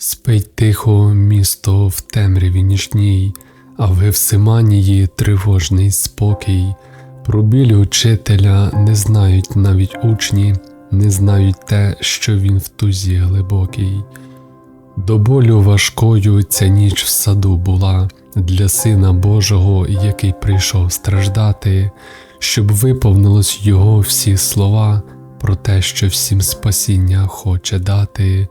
Спить тихо місто в темряві нічній, а в Гевсиманії тривожний спокій. Про біль учителя не знають навіть учні, не знають те, що він в тузі глибокій. До болю важкою ця ніч в саду була для Сина Божого, який прийшов страждати, щоб виповнилось його всі слова про те, що всім спасіння хоче дати.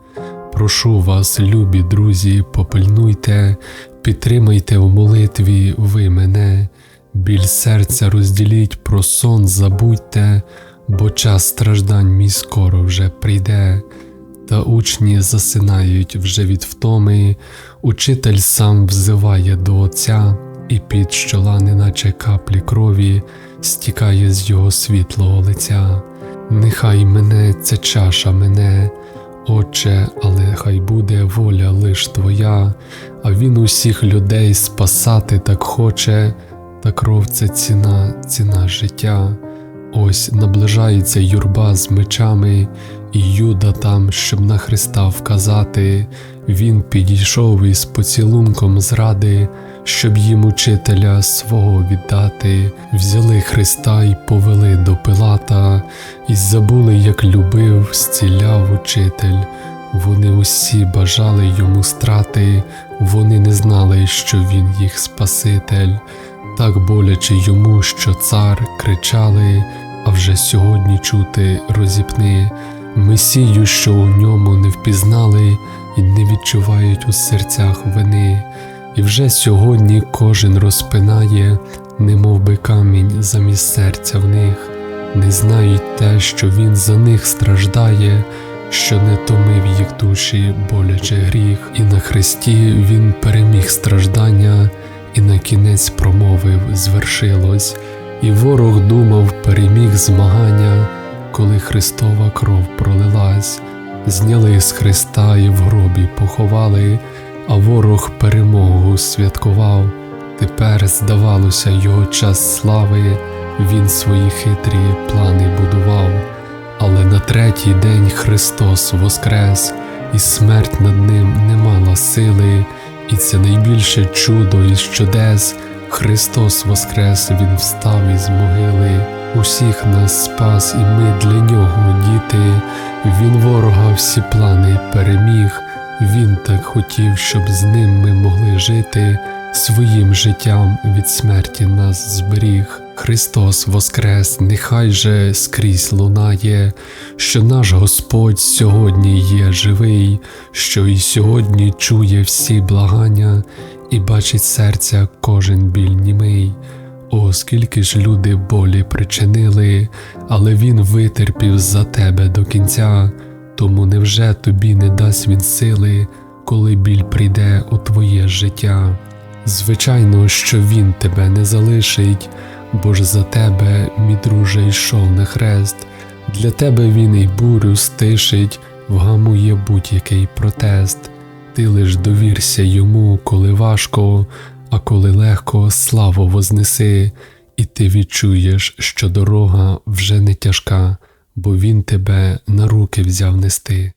Прошу вас, любі друзі, попильнуйте, підтримайте в молитві ви мене, біль серця розділіть, про сон забудьте, бо час страждань мій скоро вже прийде. Та учні засинають вже від втоми, учитель сам взиває до Отця, і під щола, неначе каплі крові, стікає з його світлого лиця. Нехай мене ця чаша мене, Отче, але хай буде воля лиш Твоя, а Він усіх людей спасати так хоче, та кров це ціна, ціна життя. Ось наближається юрба з мечами, і Юда там, щоб на Христа вказати, він підійшов із поцілунком зради, щоб їм учителя свого віддати, взяли Христа й повели до Пилата, і забули, як любив, зціляв учитель. Вони усі бажали йому страти, вони не знали, що він їх Спаситель. Так боляче йому, що цар кричали, а вже сьогодні чути розіпни Месію, що у ньому не впізнали і не відчувають у серцях вини. І вже сьогодні кожен розпинає, немов би камінь замість серця в них, не знають те, що він за них страждає, що не томив їх душі боляче гріх, і на хресті він переміг страждання, і на кінець промовив звершилось, і ворог думав, переміг змагання, коли Христова кров пролилась, зняли з Христа і в гробі поховали, а ворог перемогу святкував. Тепер, здавалося, його час слави, він свої хитрі плани будував, але на третій день Христос воскрес, і смерть над ним не мала сили, і це найбільше чудо із чудес. Христос воскрес, Він встав із могили, усіх нас спас, і ми для нього діти. Він ворога всі плани переміг. Він так хотів, щоб з ним ми могли жити, своїм життям від смерті нас зберіг. Христос воскрес, нехай же скрізь лунає, що наш Господь сьогодні є живий, що і сьогодні чує всі благання і бачить серця кожен біль німий. О, скільки ж люди болі причинили, але Він витерпів за тебе до кінця. Тому невже тобі не дасть він сили, коли біль прийде у твоє життя? Звичайно, що він тебе не залишить, бо ж за тебе, мій друже, йшов на хрест, для тебе він і бурю стишить, вгамує будь-який протест. Ти лиш довірся йому, коли важко, а коли легко, славу вознеси, і ти відчуєш, що дорога вже не тяжка, бо він тебе на руки взяв нести.